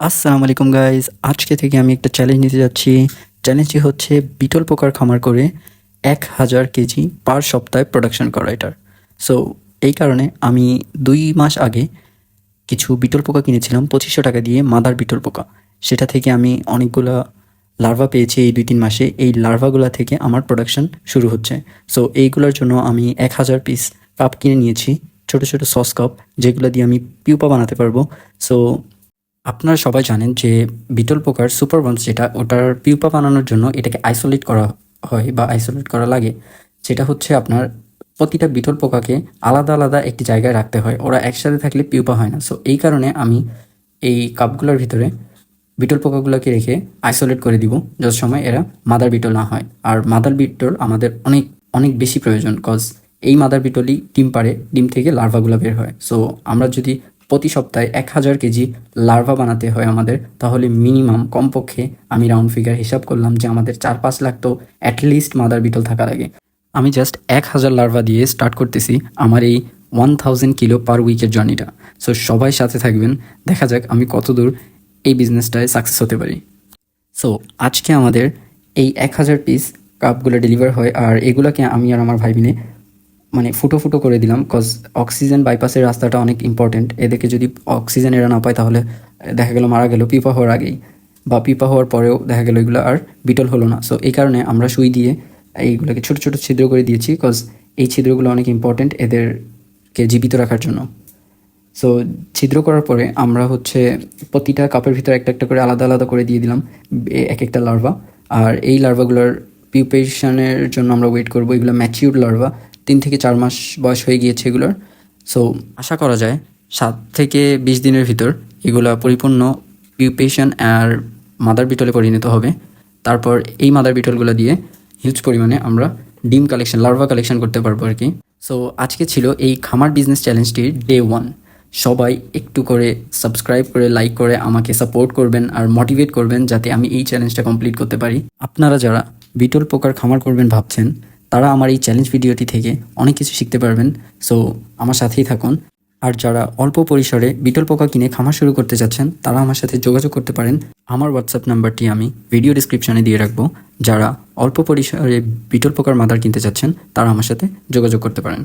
আসসালামু আলাইকুম গাইজ আজকে থেকে আমি একটা চ্যালেঞ্জ নিতে যাচ্ছি। চ্যালেঞ্জটি হচ্ছে বিটল পোকার খামার করে এক হাজার কেজি পার সপ্তাহে প্রোডাকশন করা এটার। সো এই কারণে আমি দুই মাস আগে কিছু বিটল পোকা কিনেছিলাম, পঁচিশশো টাকা দিয়ে মাদার বিটল পোকা। সেটা থেকে আমি অনেকগুলা লার্ভা পেয়েছি এই দুই তিন মাসে। এই লার্ভাগুলা থেকে আমার প্রোডাকশন শুরু হচ্ছে। সো এইগুলোর জন্য আমি এক হাজার পিস কাপ কিনে নিয়েছি। ছোট ছোট সস কাপ যেগুলো দিয়ে আমি পিউপা বানাতে পারব। সো আপনারা সবাই জানেন যে বিটল পোকার সুপার বন্স যেটা, ওটার পিউপা বানানোর জন্য এটাকে আইসোলেট করা হয় বা আইসোলেট করা লাগে। যেটা হচ্ছে আপনার প্রতিটা বিটল পোকাকে আলাদা আলাদা একটি জায়গায় রাখতে হয়। ওরা একসাথে থাকলে পিউপা হয় না। সো এই কারণে আমি এই কাপগুলোর ভিতরে বিটল পোকাগুলোকে রেখে আইসোলেট করে দিব, যত সময় এরা মাদার বিটল না হয়। আর মাদার বিটল আমাদের অনেক অনেক বেশি প্রয়োজন কজ এই মাদার বিটলই ডিম পারে ডিম থেকে লার্ভাগুলো বের হয়। সো আমরা যদি প্রতি সপ্তাহে এক হাজার কেজি লার্ভা বানাতে হয় আমাদের। তাহলে মিনিমাম কমপক্ষে আমি রাউন্ড ফিগার হিসাব করলাম যে আমাদের চার পাঁচ লাখ তো অ্যাটলিস্ট মাদার বিটল থাকা লাগে আমি জাস্ট এক হাজার লার্ভা দিয়ে স্টার্ট করতেছি আমার এই ওয়ান থাউজেন্ড কিলো পার উইকের জার্নিটা সো সবাই সাথে থাকবেন। দেখা যাক আমি কতদূর এই বিজনেসটায় সাকসেস হতে পারি। সো আজকে আমাদের এই এক হাজার পিস কাপগুলো ডেলিভার হয় আর এগুলোকে আমি আর আমার ভাই মিলে মানে ফুটো ফুটো করে দিলাম কজ অক্সিজেন বাইপাসের রাস্তাটা অনেক ইম্পর্টেন্ট এদেরকে যদি অক্সিজেন এরা না পায়, তাহলে দেখা গেল মারা গেল, পিপা হওয়ার আগেই বা পিপা হওয়ার পরেও দেখা গেল এগুলো আর বিটল হলো না। সো এই কারণে আমরা সুই দিয়ে এইগুলোকে ছোট ছোট ছিদ্র করে দিয়েছি কজ এই ছিদ্রগুলো অনেক ইম্পর্টেন্ট এদেরকে জীবিত রাখার জন্য। সো ছিদ্র করার পরে আমরা হচ্ছে প্রতিটা কাপের ভিতরে একটা একটা করে আলাদা আলাদা করে দিয়ে দিলাম এক একটা লার্ভা আর এই লার্ভাগুলোর পিউপেশনের জন্য আমরা ওয়েট করব, এগুলো ম্যাচিউর লার্ভা তিন থেকে চার মাস বয়স হয়ে গিয়েছে এগুলোর। সো আশা করা যায় সাত থেকে বিশ দিনের ভিতর এগুলো পরিপূর্ণ পিউপেশন আর মাদার বিটলে পরিণত হবে। তারপর এই মাদার বিটলগুলো দিয়ে হিউজ পরিমাণে আমরা ডিম কালেকশন লার্ভা কালেকশন করতে পারব আর কি। সো আজকে ছিল এই খামার বিজনেস চ্যালেঞ্জটির ডে ওয়ান সবাই একটু করে সাবস্ক্রাইব করে লাইক করে, আমাকে সাপোর্ট করবেন আর মোটিভেট করবেন যাতে আমি এই চ্যালেঞ্জটা কমপ্লিট করতে পারি। আপনারা যারা বিটল পোকার খামার করবেন ভাবছেন তারা আমার এই চ্যালেঞ্জ ভিডিওটি থেকে অনেক কিছু শিখতে পারবেন। সো আমার সাথেই থাকুন। আর যারা অল্প পরিসরে বিটল পোকা কিনে খামার শুরু করতে চাচ্ছেন তারা আমার সাথে যোগাযোগ করতে পারেন। আমার হোয়াটসঅ্যাপ নাম্বারটি আমি ভিডিও ডিসক্রিপশনে দিয়ে রাখব। যারা অল্প পরিসরে বিটল পোকার মাদার কিনতে চাচ্ছেন তারা আমার সাথে যোগাযোগ করতে পারেন।